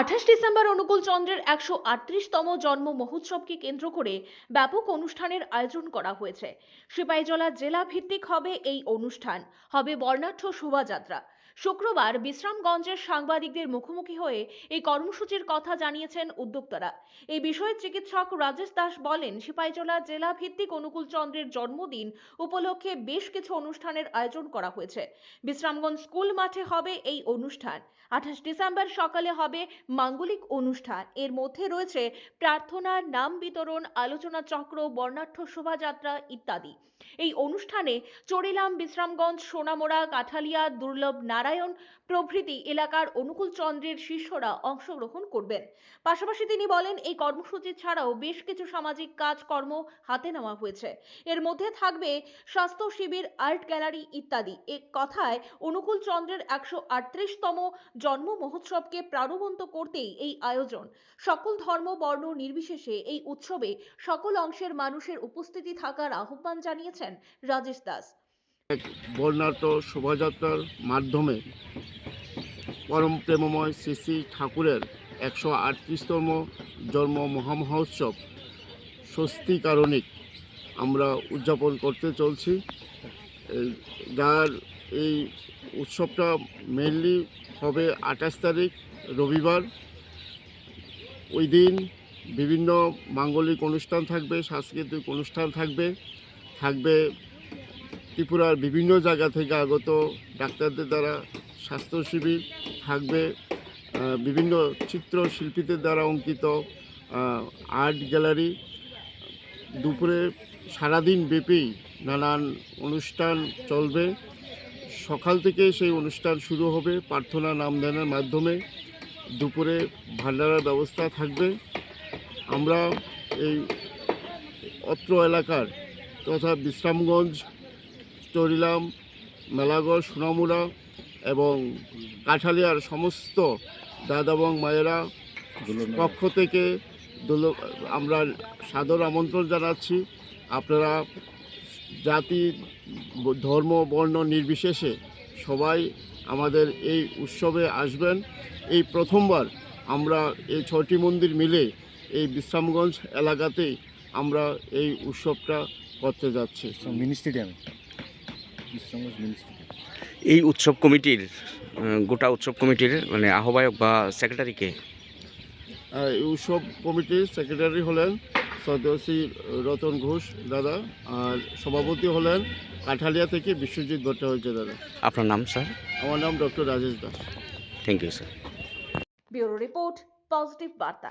আঠাশ ডিসেম্বর অনুকূল চন্দ্রের একশো আটত্রিশতম জন্ম মহোৎসবকে কেন্দ্র করে ব্যাপক অনুষ্ঠানের আয়োজন করা হয়েছে। সিপাহীজলা জেলা ভিত্তিক হবে এই অনুষ্ঠান। হবে বর্ণাঢ্য শোভাযাত্রা। শুক্রবার বিশ্রামগঞ্জের সাংবাদিকদের মুখোমুখি হয়ে এই কর্মসূচির কথা জানিয়েছেন উদ্যোক্তারা। এই বিষয়ে চিকিৎসক রাজেশ দাস বলেন, সিপাহীজলা জেলা ভিত্তিক অনুকূল চন্দ্রের জন্মদিন উপলক্ষে বেশ কিছু অনুষ্ঠানের আয়োজন করা হয়েছে। বিশ্রামগঞ্জ স্কুল মাঠে হবে এই অনুষ্ঠান। আঠাশ ডিসেম্বর সকালে হবে মাঙ্গলিক অনুষ্ঠান। এর মধ্যে রয়েছে প্রার্থনা নাম বিতরণ, আলোচনা চক্র, বর্ণাঢ্য শোভাযাত্রা ইত্যাদি। এই অনুষ্ঠানে চড়িলাম বিশ্রামগঞ্জ, সোনামোড়া, কাঠালিয়া, দুর্লভ নারায়ণ প্রভৃতি এলাকার অনুকূল চন্দ্রের শিষ্যরা অংশগ্রহণ করবেন। পাশাপাশি তিনি বলেন, এই কর্মসূচি ছাড়াও বেশ কিছু সামাজিক কাজকর্ম হাতে নেওয়া হয়েছে। এর মধ্যে থাকবে স্বাস্থ্য শিবির, আর্ট গ্যালারি ইত্যাদি। এক কথায় অনুকূল চন্দ্রের একশো আটত্রিশতম জন্ম মহোৎসবকে প্রাণবন্ত করতেই এই আয়োজন। সকল ধর্ম, বর্ণ নির্বিশেষে এই উৎসবে সকল অংশের মানুষের উপস্থিতি থাকার আহ্বান জানিয়েছেন রাজেশ দাস। এক বর্ণাঢ্য শোভাযাত্রার মাধ্যমে পরম প্রেমময় শ্রী শ্রী ঠাকুরের একশো আটত্রিশতম জন্ম মহামহোৎসব স্বস্তি কারণিক আমরা উদযাপন করতে চলছি। যার এই উৎসবটা মেনলি হবে আঠাশ তারিখ, রবিবার। ওই দিন বিভিন্ন মাঙ্গলিক অনুষ্ঠান থাকবে, সাংস্কৃতিক অনুষ্ঠান থাকবে। থাকবে ত্রিপুরার বিভিন্ন জায়গা থেকে আগত ডাক্তারদের দ্বারা স্বাস্থ্য শিবির। থাকবে বিভিন্ন চিত্রশিল্পীদের দ্বারা অঙ্কিত আর্ট গ্যালারি। দুপুরে সারাদিন ব্যাপী নানান অনুষ্ঠান চলবে। সকাল থেকে সেই অনুষ্ঠান শুরু হবে। প্রার্থনা নামদানের মাধ্যমে দুপুরে ভান্ডারার ব্যবস্থা থাকবে। আমরা এই অত্র এলাকার তথা বিশ্রামগঞ্জ, চরিলাম, মেলাগড়, সোনামুড়া এবং কাঠালিয়ার সমস্ত দাদা এবং মায়েরা পক্ষ থেকে আমরা সাদর আমন্ত্রণ জানাচ্ছি। আপনারা জাতি ধর্ম বর্ণ নির্বিশেষে সবাই আমাদের এই উৎসবে আসবেন। এই প্রথমবার আমরা এই ছটি মন্দির মিলে এই বিশ্রামগঞ্জ এলাকাতেই আমরা এই উৎসবটা করতে যাচ্ছি। মিনি বিশ্রামগঞ্জ মিনি এই উৎসব কমিটির গোটা উৎসব কমিটির মানে আহ্বায়ক বা সেক্রেটারিকে এই উৎসব কমিটির সেক্রেটারি হলেন সদস্যী রতন ঘোষ দাদা। আর সভাপতি হলেন কাঠালিয়া থেকে বিশ্বজিৎ ভট্টাচার্য দাদা। আপনার নাম স্যার? আমার নাম doctor Rajesh Das. Thank you sir bureau report positive বার্তা।